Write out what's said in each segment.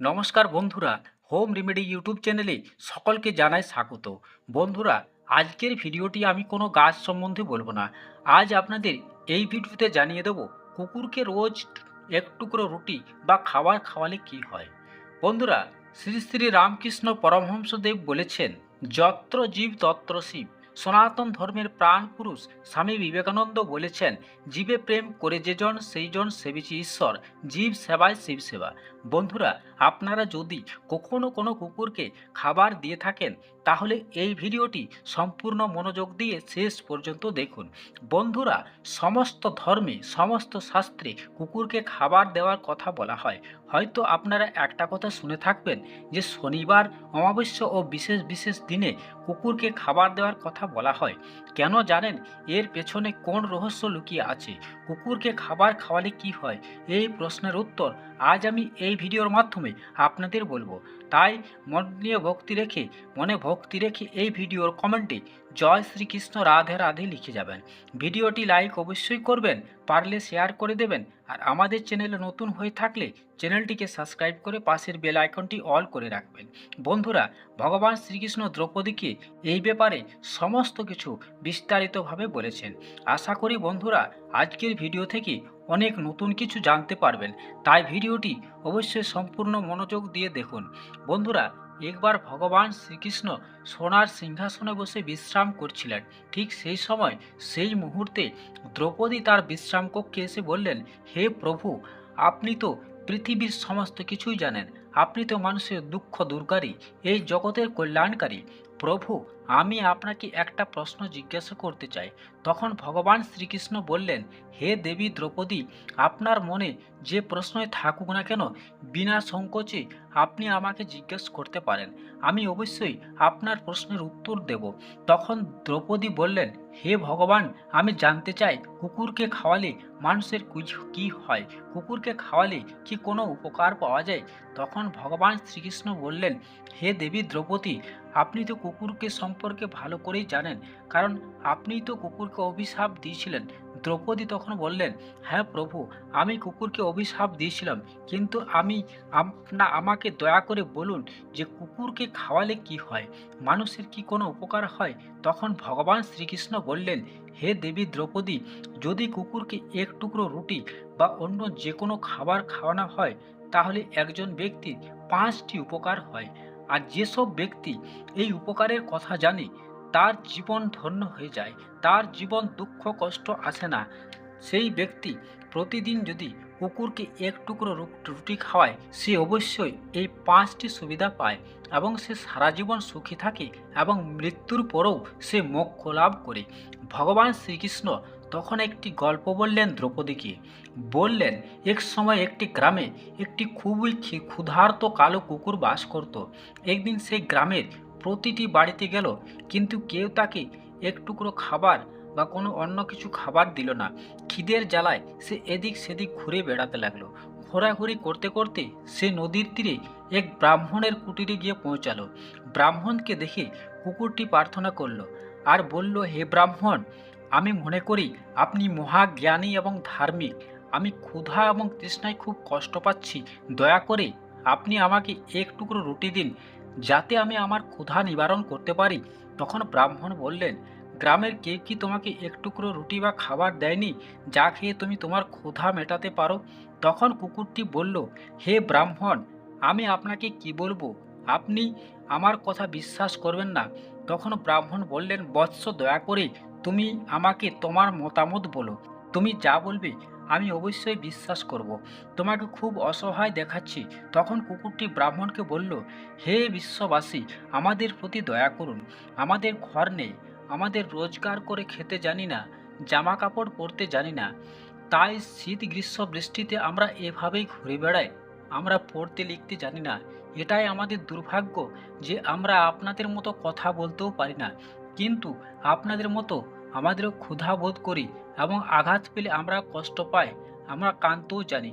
নমস্কার বন্ধুরা, home remedy YouTube চ্যানেলে সকলকে জানাই স্বাগত। বন্ধুরা, আজকের ভিডিওটি আমি কোনো গাছ সম্বন্ধে বলব না। আজ আপনাদের এই ভিডিওতে জানিয়ে দেব কুকুরকে রোজ এক টুকরো রুটি বা খাবার খাওয়ালে কি হয়। বন্ধুরা, শ্রী শ্রী রামকৃষ্ণ পরমহংসদেব বলেছেন যত্র জীব তত্র শিব সনাতন ধর্মের প্রাণ পুরুষ স্বামী বিবেকানন্দ বলেছেন, জীবে প্রেম করে যেজন সেইজন সেবিছি ঈশ্বর, জীব সেবায় শিব সেবা। বন্ধুরা, আপনারা যদি কখনো কোনো কুকুরকে খাবার দিয়ে থাকেন তাহলে এই ভিডিওটি সম্পূর্ণ মনোযোগ দিয়ে শেষ পর্যন্ত দেখুন। বন্ধুরা, সমস্ত ধর্মে, সমস্ত শাস্ত্রে কুকুরকে খাবার দেওয়ার কথা বলা হয়। হয়তো আপনারা একটা কথা শুনে থাকবেন যে শনিবার, অমাবস্যা ও বিশেষ বিশেষ দিনে কুকুরকে খাবার দেওয়ার কথা বলা হয়। কেন জানেন? এর পেছনে কোন রহস্য লুকিয়ে আছে? কুকুরকে খাবার খাওয়ালে কি হয়? এই প্রশ্নের উত্তর আজ আমি এই ভিডিওর মাধ্যমে আপনাদের বলব। তাই মন নিয়ে ভক্তি রেখে, মনে ভক্তি রেখে এই ভিডিওর কমেন্টে জয় শ্রীকৃষ্ণ রাধে রাধে লিখে যাবেন। ভিডিওটি লাইক অবশ্যই করবেন, পারলে শেয়ার করে দেবেন, আর আমাদের চ্যানেলে নতুন হয়ে থাকলে চ্যানেলটিকে সাবস্ক্রাইব করে পাশের বেল আইকনটি অল করে রাখবেন। বন্ধুরা, ভগবান শ্রীকৃষ্ণ দ্রৌপদীকে এই ব্যাপারে সমস্ত কিছু বিস্তারিতভাবে বলেছেন। আশা করি বন্ধুরা, আজকের ভিডিও থেকে অনেক নতুন কিছু জানতে পারবেন, তাই ভিডিওটি অবশ্যই সম্পূর্ণ মনোযোগ দিয়ে দেখুন। বন্ধুরা একবার ভগবান শ্রীকৃষ্ণ সোনার সিংহাসনে বসে বিশ্রাম করছিলেন। ঠিক সেই সময় সেই মুহূর্তে দ্রৌপদী তার বিশ্রাম কক্ষে এসে বললেন, হে প্রভু, আপনি তো পৃথিবীর সমস্ত কিছুই জানেন। আপনি তো মানুষের দুঃখ দুর্গারী এই জগতের কল্যাণকারী। প্রভু আমি আপনাকে একটা প্রশ্ন জিজ্ঞাসা করতে চাই। তখন ভগবান শ্রীকৃষ্ণ বললেন, হে দেবী দ্রৌপদী, আপনার মনে যে প্রশ্নই থাকুক না কেন, বিনা সংকোচে আপনি আমাকে জিজ্ঞেস করতে পারেন। আমি অবশ্যই আপনার প্রশ্নের উত্তর দেব। তখন দ্রৌপদী বললেন, হে ভগবান, আমি জানতে চাই, কুকুরকে খাওয়ালে মানুষের কি হয়? কুকুরকে খাওয়ালে কি কোনো উপকার পাওয়া যায়? তখন ভগবান শ্রীকৃষ্ণ বললেন, হে দেবী দ্রৌপদী, আপনি তো কুকুরকে সম্পর্কে ভালো করেই জানেন। কারণ আপনিই তো কুকুরকে অভিশাপ দিয়েছিলেন। দ্রৌপদী তখন বললেন হ্যাঁ প্রভু, আমি কুকুরকে অভিশাপ দিয়েছিলাম। কিন্তু আমি, আপনা, আমাকে দয়া করে বলুন যে কুকুরকে খাওয়ালে কি হয়? মানুষের কি কোনো উপকার হয়? তখন ভগবান শ্রীকৃষ্ণ বললেন, হে দেবী দ্রৌপদী, যদি কুকুরকে এক টুকরো রুটি বা অন্য যে কোনো খাবার খাওয়ানো হয়, তাহলে একজন ব্যক্তির পাঁচটি উপকার হয়। আর যেসব ব্যক্তি এই উপকারের কথা জানে, তার জীবন ধন্য হয়ে যায়, তার জীবন দুঃখ কষ্ট আসে না। সেই ব্যক্তি প্রতিদিন যদি কুকুরকে এক টুকরো রুটি খাওয়ায়, সে অবশ্যই এই পাঁচটি সুবিধা পায় এবং সে সারা জীবন সুখী থাকে এবং মৃত্যুর পরেও সে মোক্ষ লাভ করে। ভগবান শ্রীকৃষ্ণ তখন একটি গল্প বললেন দ্রৌপদীকে বললেন, এক সময় একটি গ্রামে একটি খুবই ক্ষুধার্ত কালো কুকুর বাস করত। একদিন সেই গ্রামের প্রতিটি বাড়িতে গেল, কিন্তু কেউ তাকে এক টুকরো খাবার বা কোনো অন্য কিছু খাবার দিল না। খিদের জ্বালায় সে এদিক সেদিক ঘুরে বেড়াতে লাগল। ঘোরাঘুরি করতে করতে সে নদীর তীরে এক ব্রাহ্মণের কুটিরে গিয়ে পৌঁছালো। ব্রাহ্মণকে দেখে কুকুরটি প্রার্থনা করল আর বলল, হে ব্রাহ্মণ আমি মনে করি আপনি মহাজ্ঞানী এবং ধার্মিক। আমি ক্ষুধা এবং তৃষ্ণায় খুব কষ্ট পাচ্ছি। দয়া করে আপনি আমাকে এক টুকরো রুটি দিন, যাতে আমি আমার ক্ষুধা নিবারণ করতে পারি। তখন ব্রাহ্মণ বললেন, গ্রামের কেউ কি তোমাকে এক টুকরো রুটি বা খাবার দেয়নি, যা খেয়ে তুমি তোমার ক্ষুধা মেটাতে পারো? তখন কুকুরটি বলল, হে ব্রাহ্মণ, আমি আপনাকে কি বলব? আপনি আমার কথা বিশ্বাস করবেন না। তখন ব্রাহ্মণ বললেন, বৎস দয়া করে তুমি আমাকে তোমার মতামত বলো। তুমি যা বলবে, আমি অবশ্যই বিশ্বাস করব। তোমাকে খুব অসহায় দেখাচ্ছি। তখন কুকুরটি ব্রাহ্মণকে বলল, হে বিশ্ববাসী, আমাদের প্রতি দয়া করুন। আমাদের ঘর নেই। আমাদের রোজগার করে খেতে জানি না জামা কাপড় পরতে জানি না। তাই শীত গ্রীষ্ম বৃষ্টিতে আমরা এভাবেই ঘুরে বেড়াই। আমরা পড়তে লিখতে জানি না। এটাই আমাদের দুর্ভাগ্য যে আমরা আপনাদের মতো কথা বলতেও পারি না। কিন্তু আপনাদের মতো আমাদেরও ক্ষুধা বোধ করি এবং আঘাত পেলে আমরা কষ্ট পাই, আমরা কাঁদতেও জানি।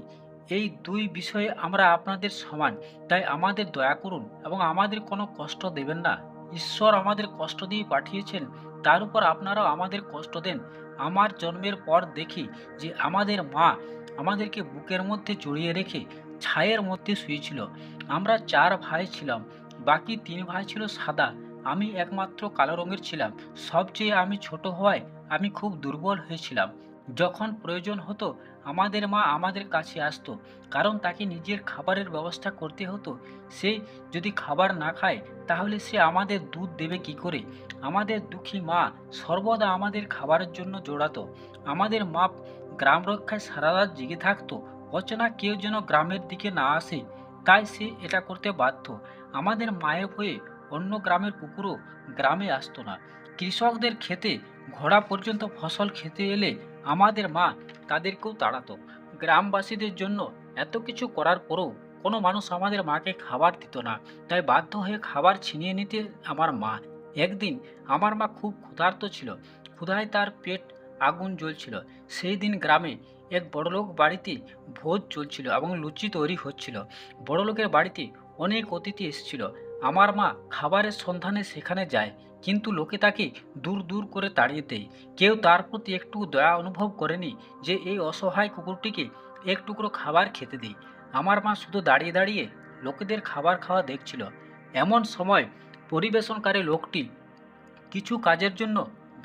এই দুই বিষয়ে আমরা আপনাদের সমান, তাই আমাদের দয়া করুন এবং আমাদের কোনো কষ্ট দেবেন না। ঈশ্বর আমাদের কষ্ট দিয়ে পাঠিয়েছেন, তার উপর আপনারাও আমাদের কষ্ট দেন। আমার জন্মের পর দেখি যে আমাদের মা আমাদেরকে বুকের মধ্যে জড়িয়ে রেখে ছায়ের মধ্যে শুয়েছিল। আমরা চার ভাই ছিলাম, বাকি তিন ভাই ছিল সাদা। আমি একমাত্র কালো রঙের ছিলাম। সবচেয়ে আমি ছোট হওয়ায় আমি খুব দুর্বল হয়েছিলাম। যখন প্রয়োজন হতো, আমাদের মা আমাদের কাছে আসতো। কারণ তাকে নিজের খাবারের ব্যবস্থা করতে হতো। সে যদি খাবার না খায়, তাহলে সে আমাদের দুধ দেবে কি করে? আমাদের দুঃখী মা সর্বদা আমাদের খাবারের জন্য জোড়াতো। আমাদের মা গ্রাম রক্ষায় সারা রাত জেগে থাকতো। অচেনা কেউ যেন গ্রামের দিকে না আসে। তাই সে এটা করতে বাধ্য। আমাদের মায়ের হয়ে অন্য গ্রামের কুকুরও গ্রামে আসতো না। কৃষকদের খেতে ঘোড়া পর্যন্ত ফসল খেতে এলে আমাদের মা তাদেরকেও তাড়াতো। গ্রামবাসীদের জন্য এত কিছু করার পরও কোনো মানুষ আমাদের মাকে খাবার দিত না। তাই বাধ্য হয়ে খাবার ছিনিয়ে নিতে আমার মা। একদিন আমার মা খুব ক্ষুধার্ত ছিল। ক্ষুধায় তার পেট আগুন জ্বলছিল। সেই দিন গ্রামে এক বড়লোক বাড়িতে ভোজ চলছিল এবং লুচি তৈরি হচ্ছিল। বড়লোকের বাড়িতে অনেক অতিথি এসেছিল। আমার মা খাবারের সন্ধানে সেখানে যায়, কিন্তু লোকে তাকে দূর দূর করে তাড়িয়ে দেয়। কেউ তার প্রতি একটু দয়া অনুভব করেনি যে এই অসহায় কুকুরটিকে এক টুকরো খাবার খেতে দিই। আমার মা শুধু দাঁড়িয়ে দাঁড়িয়ে লোকেদের খাবার খাওয়া দেখছিল। এমন সময় পরিবেশনকারী লোকটি কিছু কাজের জন্য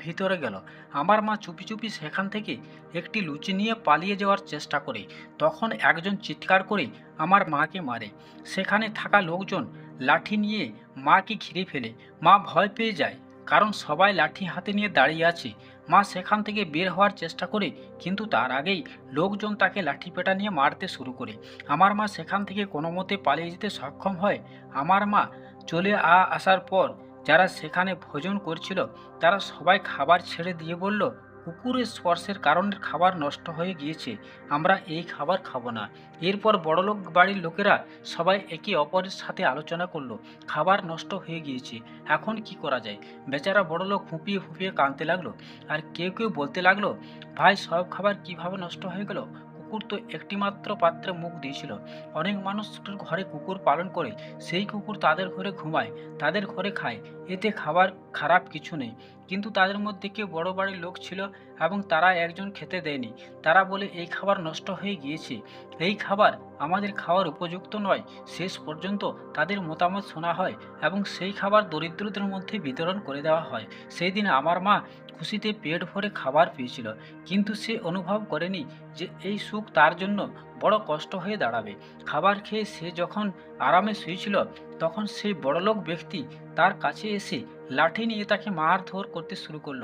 ভিতরে গেল। আমার মা চুপি চুপি সেখান থেকে একটি লুচি নিয়ে পালিয়ে যাওয়ার চেষ্টা করে। তখন একজন চিৎকার করে আমার মাকে মারে। সেখানে থাকা লোকজন লাঠি নিয়ে মাকে ঘিরে ফেলে। মা ভয় পেয়ে যায়, কারণ সবাই লাঠি হাতে নিয়ে দাঁড়িয়ে আছে। মা সেখান থেকে বের হওয়ার চেষ্টা করে, কিন্তু তার আগেই লোকজন তাকে লাঠি পেটা নিয়ে মারতে শুরু করে। আমার মা সেখান থেকে কোনো মতে পালিয়ে যেতে সক্ষম হয়। আমার মা চলে আসার পর যারা সেখানে ভোজন করছিল, তারা সবাই খাবার ছেড়ে দিয়ে বলল কুকুরের স্পর্শের কারণে খাবার নষ্ট হয়ে গিয়েছে। আমরা এই খাবার খাব না। এরপর বড়লোক বাড়ির লোকেরা সবাই একে অপরের সাথে আলোচনা করল। খাবার নষ্ট হয়ে গিয়েছে। এখন কি করা যায়? বেচারা বড়লোক ফুঁপিয়ে ফুঁপিয়ে কাঁদতে লাগল। আর কেউ কেউ বলতে লাগল, ভাই, সব খাবার কীভাবে নষ্ট হয়ে গেল? কুকুর তো একটিমাত্র পাত্রে মুখ দিয়েছিল। অনেক মানুষ ঘরে কুকুর পালন করে, সেই কুকুর তাদের ঘরে ঘুমায়, তাদের ঘরে খায়। এতে খাবার খারাপ কিছু নেই। কিন্তু তাদের মধ্যে কেউ বড় বাড়ির লোক ছিল এবং তারা একজন খেতে দেয়নি। তারা বলে, এই খাবার নষ্ট হয়ে গিয়েছে। এই খাবার আমাদের খাওয়ার উপযুক্ত নয়। শেষ পর্যন্ত তাদের মতামত শোনা হয় এবং সেই খাবার দরিদ্রদের মধ্যে বিতরণ করে দেওয়া হয়। সেই দিন আমার মা খুশিতে পেট ভরে খাবার পেয়েছিল, কিন্তু সে অনুভব করেনি যে এই সুখ তার জন্য বড় কষ্ট হয়ে দাঁড়াবে। খাবার খেয়ে সে যখন আরামে শুয়েছিল, তখন সেই বড়লোক ব্যক্তি তার কাছে এসে লাঠি নিয়ে তাকে মারধর করতে শুরু করল।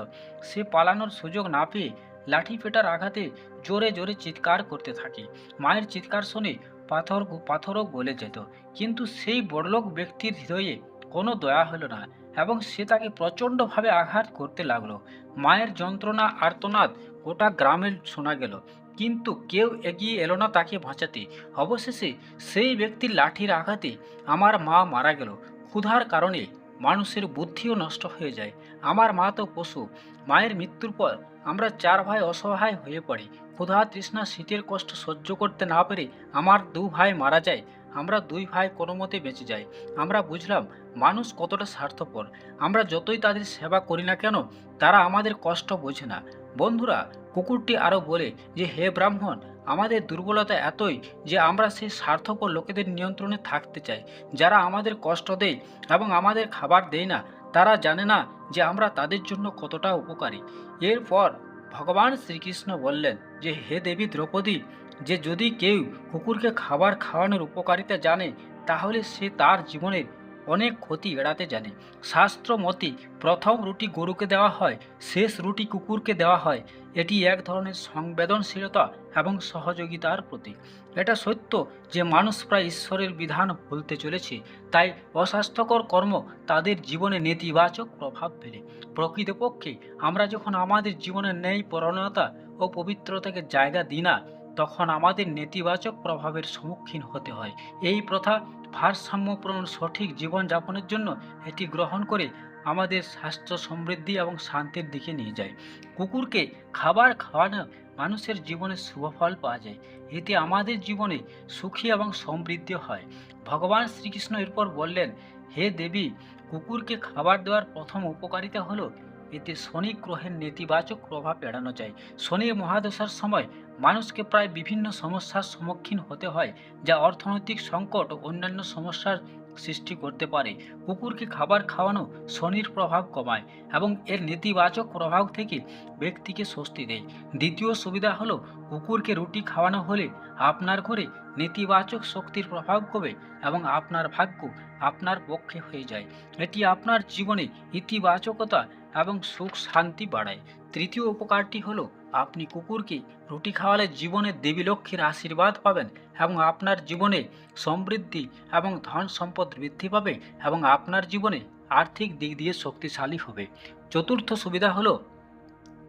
সে পালানোর সুযোগ না পেয়ে লাঠি পেটার আঘাতে জোরে জোরে চিৎকার করতে থাকে। মায়ের চিৎকার শুনে পাথর পাথরও গলে যেত, কিন্তু সেই বড়লোক ব্যক্তির হৃদয়ে কোনো দয়া হলো না। এবং সে তাকে প্রচণ্ডভাবে আঘাত করতে লাগল। মায়ের যন্ত্রণা, আর্তনাদ গোটা গ্রামে শোনা গেল। কিন্তু কেউ এগিয়ে এলো না তাকে বাঁচাতে। অবশেষে সেই ব্যক্তির লাঠির আঘাতে আমার মা মারা গেল। ক্ষুধার কারণে মানুষের বুদ্ধিও নষ্ট হয়ে যায়। আমার মা তো পশু। মায়ের মৃত্যুর পর আমরা চার ভাই অসহায় হয়ে পড়ি। ক্ষুধা তৃষ্ণা শীতের কষ্ট সহ্য করতে না পেরে আমার দু ভাই মারা যায়, আমরা দুই ভাই কোনো মতে বেঁচে যাই। আমরা বুঝলাম, মানুষ কতটা স্বার্থপর। আমরা যতই তাদের সেবা করি না কেন, তারা আমাদের কষ্ট বোঝে না। বন্ধুরা, কুকুরটি আরও বলে যে, হে ব্রাহ্মণ, আমাদের দুর্বলতা এতই যে আমরা সেই স্বার্থপর লোকেদের নিয়ন্ত্রণে থাকতে চাই। যারা আমাদের কষ্ট দেয় এবং আমাদের খাবার দেয় না, তারা জানে না যে আমরা তাদের জন্য কতটা উপকারী। এরপর ভগবান শ্রীকৃষ্ণ বললেন যে, হে দেবী দ্রৌপদী, যে যদি কেউ কুকুরকে খাবার খাওয়ানোর উপকারিতা জানে, তাহলে সে তার জীবনের অনেক ক্ষতি এড়াতে জানে। শাস্ত্র মতে প্রথম রুটি গরুকে দেওয়া হয়, শেষ রুটি কুকুরকে দেওয়া হয়। এটি এক ধরনের সংবেদনশীলতা এবং সহযোগিতার প্রতীক। এটা সত্য যে মানুষ প্রায় ঈশ্বরের বিধান ভুলতে চলেছে, তাই অস্বাস্থ্যকর কর্ম তাদের জীবনে নেতিবাচক প্রভাব ফেলে। প্রকৃতপক্ষে আমরা যখন আমাদের জীবনে ন্যায় পরণতা ও পবিত্রতাকে জায়গা দিই না, তখন আমাদের নেতিবাচক প্রভাবের সম্মুখীন হতে হয়। এই প্রথা ভারসাম্যপূর্ণ সঠিক জীবনযাপনের জন্য এটি গ্রহণ করে আমাদের স্বাস্থ্য সমৃদ্ধি এবং শান্তির দিকে নিয়ে যায়। কুকুরকে খাবার খাওয়ানো মানুষের জীবনে শুভ ফল পাওয়া যায়। এতে আমাদের জীবনে সুখী এবং সমৃদ্ধি হয়। ভগবান শ্রীকৃষ্ণ এরপর বললেন, হে দেবী, কুকুরকে খাবার দেওয়ার প্রথম উপকারিতা হলো, এতে শনি গ্রহের নেতিবাচক প্রভাব এড়ানো যায়। শনি মহাদশার সময় মানুষকে প্রায় বিভিন্ন সমস্যার সম্মুখীন হতে হয়, যা অর্থনৈতিক সংকট ও অন্যান্য সমস্যার সৃষ্টি করতে পারে। কুকুরকে খাবার খাওয়ানো শনির প্রভাব কমায় এবং এর নেতিবাচক প্রভাব থেকে ব্যক্তিকে স্বস্তি দেয়। দ্বিতীয় সুবিধা হলো, কুকুরকে রুটি খাওয়ানো হলে আপনার ঘরে নেতিবাচক শক্তির প্রভাব কমে এবং আপনার ভাগ্য আপনার পক্ষে হয়ে যায়। এটি আপনার জীবনে ইতিবাচকতা এবং সুখ শান্তি বাড়ায়। তৃতীয় উপকারটি হলো আপনি কুকুরকে রুটি খাওয়ালে জীবনে দেবী লক্ষ্মীর আশীর্বাদ পাবেন এবং আপনার জীবনে সমৃদ্ধি এবং ধন সম্পদ বৃদ্ধি পাবে এবং আপনার জীবনে আর্থিক দিক দিয়ে শক্তিশালী হবে। চতুর্থ সুবিধা হলো,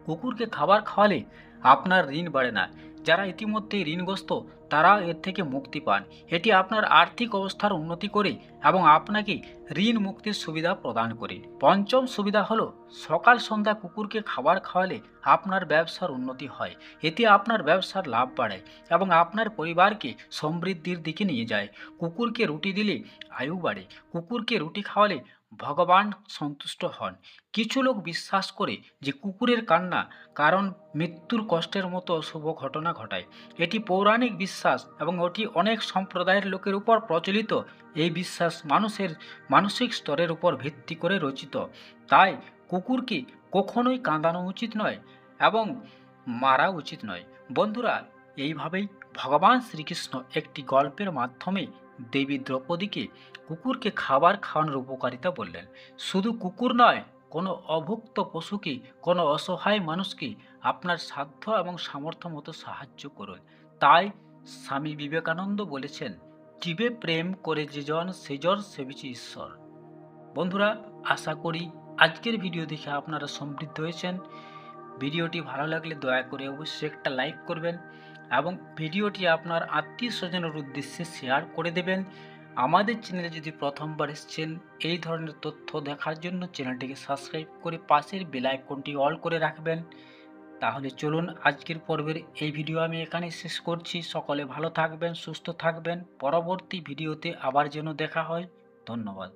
কুকুরকে খাবার খাওয়ালে আপনার ঋণ বাড়ে না। যারা ইতিমধ্যেই ঋণগ্রস্ত, তারা এর থেকে মুক্তি পান। এটি আপনার আর্থিক অবস্থার উন্নতি করে এবং আপনাকে ঋণ মুক্তির সুবিধা প্রদান করে। পঞ্চম সুবিধা হলো, সকাল সন্ধ্যা কুকুরকে খাবার খাওয়ালে আপনার ব্যবসার উন্নতি হয়। এতে আপনার ব্যবসার লাভ বাড়ায় এবং আপনার পরিবারকে সমৃদ্ধির দিকে নিয়ে যায়। কুকুরকে রুটি দিলে আয়ু বাড়ে। কুকুরকে রুটি খাওয়ালে ভগবান সন্তুষ্ট হন। কিছু লোক বিশ্বাস করে যে কুকুরের কান্না কারণ মৃত্যুর কষ্টের মতো শুভ ঘটনা ঘটায়। এটি পৌরাণিক বিশ্বাস এবং ওটি অনেক সম্প্রদায়ের লোকের উপর প্রচলিত। এই বিশ্বাস মানুষের মানসিক স্তরের উপর ভিত্তি করে রচিত। তাই কুকুরকে কখনোই কাঁদানো উচিত নয় এবং মারা উচিত নয়। বন্ধুরা, এইভাবেই ভগবান শ্রীকৃষ্ণ একটি গল্পের মাধ্যমে দেবী দ্রৌপদীকে কুকুরকে খাবার খাওয়ানোর উপকারিতা বললেন। শুধু কুকুর নয়, কোনো অভুক্ত পশুকে, কোনো অসহায় মানুষকে আপনার সাধ্য এবং সামর্থ্য মতো সাহায্য করুন। তাই স্বামী বিবেকানন্দ বলেছেন, জীবে প্রেম করে যেজন সেজন সেবিছে ঈশ্বর। বন্ধুরা, আশা করি আজকের ভিডিও দেখে আপনারা সমৃদ্ধ হয়েছেন। ভিডিওটি ভালো লাগলে দয়া করে অবশ্যই একটা লাইক করবেন এবং ভিডিওটি আপনার আত্মীয় স্বজনের উদ্দেশ্যে শেয়ার করে দেবেন। আমাদের চ্যানেলে যদি প্রথমবার এসেছেন, এই ধরনের তথ্য দেখার জন্য চ্যানেলটিকে সাবস্ক্রাইব করে পাশের বেল আইকনটি অল করে রাখবেন। তাহলে চলুন আজকের পর্বের এই ভিডিও আমি এখানে শেষ করছি। সকলে ভালো থাকবেন, সুস্থ থাকবেন। পরবর্তী ভিডিওতে আবার যেন দেখা হয়। ধন্যবাদ।